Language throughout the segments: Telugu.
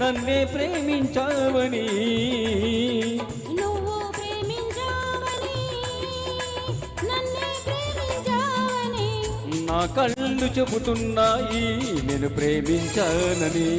నన్నే ప్రేమించావని. నువ్వు ప్రేమించావని నన్నే ప్రేమించావని. నా కళ్ళు చెబుతున్నాయి నేను ప్రేమించానని.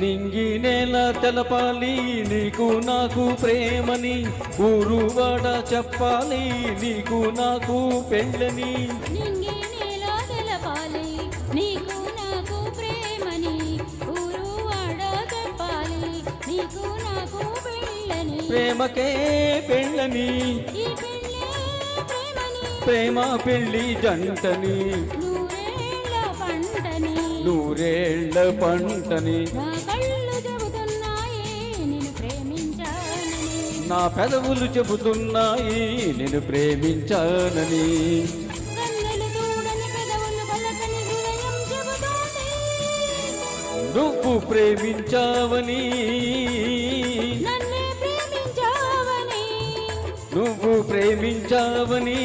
నింగి నేల తెలపాలి నీకు నాకు ప్రేమని. ఊరువాడ చెప్పాలి నీకు నాకు పెళ్ళని. ప్రేమకే పెళ్ళని. ప్రేమ పెళ్ళి జంటని. పంటని. నూరేళ్ళ పంటని నా పెదవులు చెబుతున్నాయి నేను ప్రేమించానని. నువ్వు ప్రేమించావని. నువ్వు ప్రేమించావని.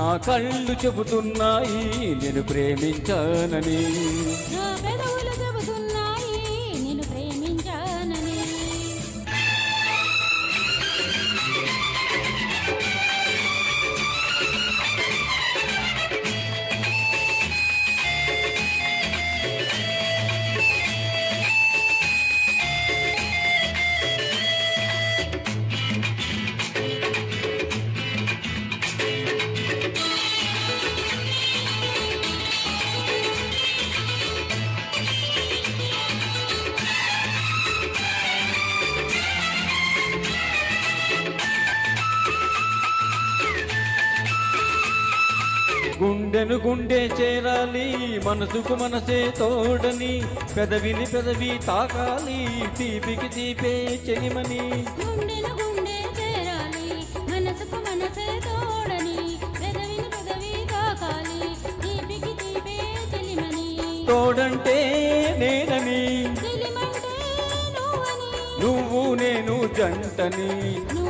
నా కళ్ళు చెబుతున్నాయి నేను ప్రేమించానని. గుండెను గుండె చేరాలి మనసుకు మనసే తోడని పెదవిని పెదవి తాకాలి తీపికి తీపే చెలిమని గుండెను గుండె చేరాలి మనసుకు మనసే తోడని పెదవిని పెదవి తాకాలి తీపికి తీపే చెలిమని తోడంటే నేనని నువ్వు నేను జంటని. పంటని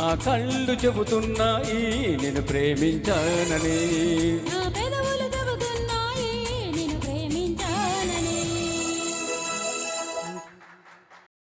నా కళ్ళు చెబుతున్నాయి నేను ప్రేమించానని. నా